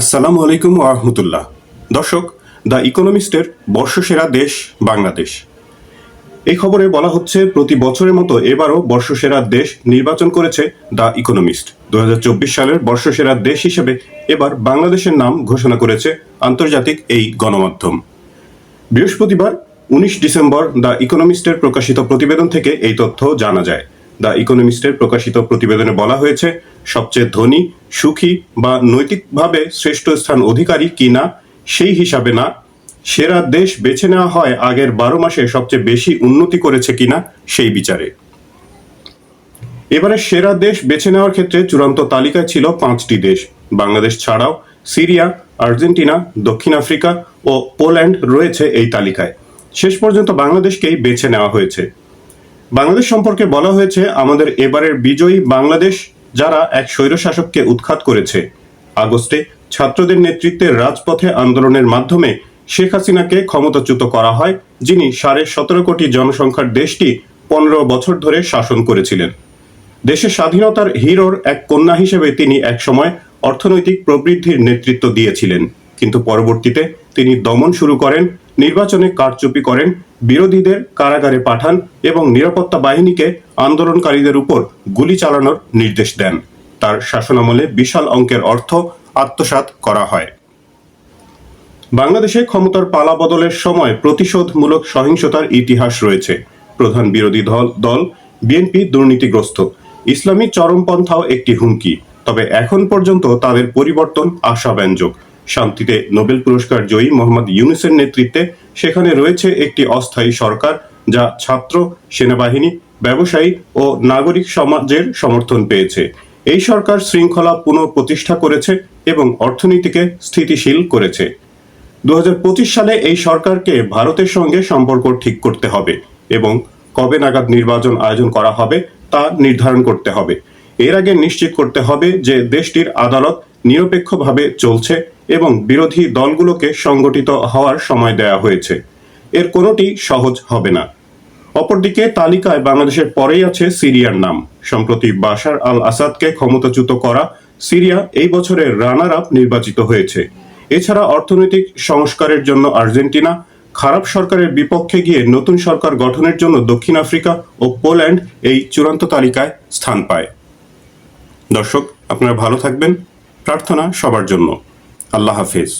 আসসালামু আলাইকুম আহমতুল্লাহ দর্শক, দ্য ইকোনমিস্টের বর্ষসেরা দেশ বাংলাদেশ। এই খবরে বলা হচ্ছে, প্রতি বছরের মতো এবারও বর্ষসেরা দেশ নির্বাচন করেছে দ্য ইকোনমিস্ট। দুহাজার চব্বিশ সালের বর্ষসেরা দেশ হিসেবে এবার বাংলাদেশের নাম ঘোষণা করেছে আন্তর্জাতিক এই গণমাধ্যম। বৃহস্পতিবার, উনিশ ডিসেম্বর, দ্য ইকোনমিস্টের প্রকাশিত প্রতিবেদন থেকে এই তথ্য জানা যায়। দ্য ইকোনমিস্টের প্রকাশিত প্রতিবেদনে বলা হয়েছে, সবচেয়ে ধনী সুখী বা নৈতিকভাবে শ্রেষ্ঠ স্থান অধিকারী কিনা সেই হিসাবে না। সেরা দেশ বেছে নেওয়া হয় আগের বারো মাসে সবচেয়ে বেশি উন্নতি করেছে কিনা সেই বিচারে। এবারে সেরা দেশ বেছে নেওয়ার ক্ষেত্রে চূড়ান্ত তালিকায় ছিল পাঁচটি দেশ। বাংলাদেশ ছাড়াও সিরিয়া, আর্জেন্টিনা, দক্ষিণ আফ্রিকা ও পোল্যান্ড রয়েছে এই তালিকায়। শেষ পর্যন্ত বাংলাদেশকেই বেছে নেওয়া হয়েছে। বাংলাদেশ সম্পর্কে বলা হয়েছে, আমাদের এবারের বিজয়ী বাংলাদেশ যারা এক স্বৈরশাসককে উৎখাত করেছে। আগস্টে ছাত্রদের নেতৃত্বে রাজপথে আন্দোলনের মাধ্যমে শেখ হাসিনাকে ক্ষমতাচ্যুত করা হয়, যিনি সাড়ে সতেরো কোটি জনসংখ্যার দেশটি পনেরো বছর ধরে শাসন করেছিলেন। দেশের স্বাধীনতার হিরোর এক কন্যা হিসেবে তিনি একসময় অর্থনৈতিক প্রবৃদ্ধির নেতৃত্ব দিয়েছিলেন। কিন্তু পরবর্তীতে তিনি দমন শুরু করেন, নির্বাচনে কারচুপি করেন বিরোধীদের কারাগারে পাঠান এবং নিরাপত্তা বাহিনীকে আন্দোলনকারীদের উপর গুলি চালানোর নির্দেশ দেন। তার শাসনামলে বিশাল অঙ্কের অর্থ আত্মসাৎ করা হয়। বাংলাদেশে ক্ষমতার পালা বদলের সময় প্রতিশোধমূলক সহিংসতার ইতিহাস রয়েছে। প্রধান বিরোধী দল দল বিএনপি দুর্নীতিগ্রস্ত। ইসলামী চরমপন্থাও একটি হুমকি। তবে এখন পর্যন্ত তাদের পরিবর্তন আশাব্যঞ্জক। শান্তিতে নোবেল পুরস্কার জয়ী মোহাম্মদ ইউনুসের নেতৃত্বে সেখানে রয়েছে একটি অস্থায়ী সরকার, যা ছাত্র, সেনাবাহিনী, ব্যবসায়ী ও নাগরিক সমাজের সমর্থন পেয়েছে। এই সরকার শৃঙ্খলা পুনঃপ্রতিষ্ঠা করেছে এবং অর্থনীতিকে স্থিতিশীল করেছে। দু সালে এই সরকারকে ভারতের সঙ্গে সম্পর্ক ঠিক করতে হবে এবং কবে নাগাদ নির্বাচন আয়োজন করা হবে তা নির্ধারণ করতে হবে। এর আগে নিশ্চিত করতে হবে যে দেশটির আদালত নিরপেক্ষভাবে চলছে এবং বিরোধী দলগুলোকে সংগঠিত হওয়ার সময় দেয়া হয়েছে। এর কোনোটি সহজ হবে না। অপরদিকে তালিকায় বাংলাদেশের পরেই আছে সিরিয়ার নাম। সম্প্রতি বাশার আল আসাদকে ক্ষমতাচ্যুত করা সিরিয়া এই বছরের রানার আপ নির্বাচিত হয়েছে। এছাড়া অর্থনৈতিক সংস্কারের জন্য আর্জেন্টিনা, খারাপ সরকারের বিপক্ষে গিয়ে নতুন সরকার গঠনের জন্য দক্ষিণ আফ্রিকা ও পোল্যান্ড এই চূড়ান্ত তালিকায় স্থান পায়। দর্শক, আপনারা ভালো থাকবেন। প্রার্থনা সবার জন্য। আল্লাহ হাফেজ।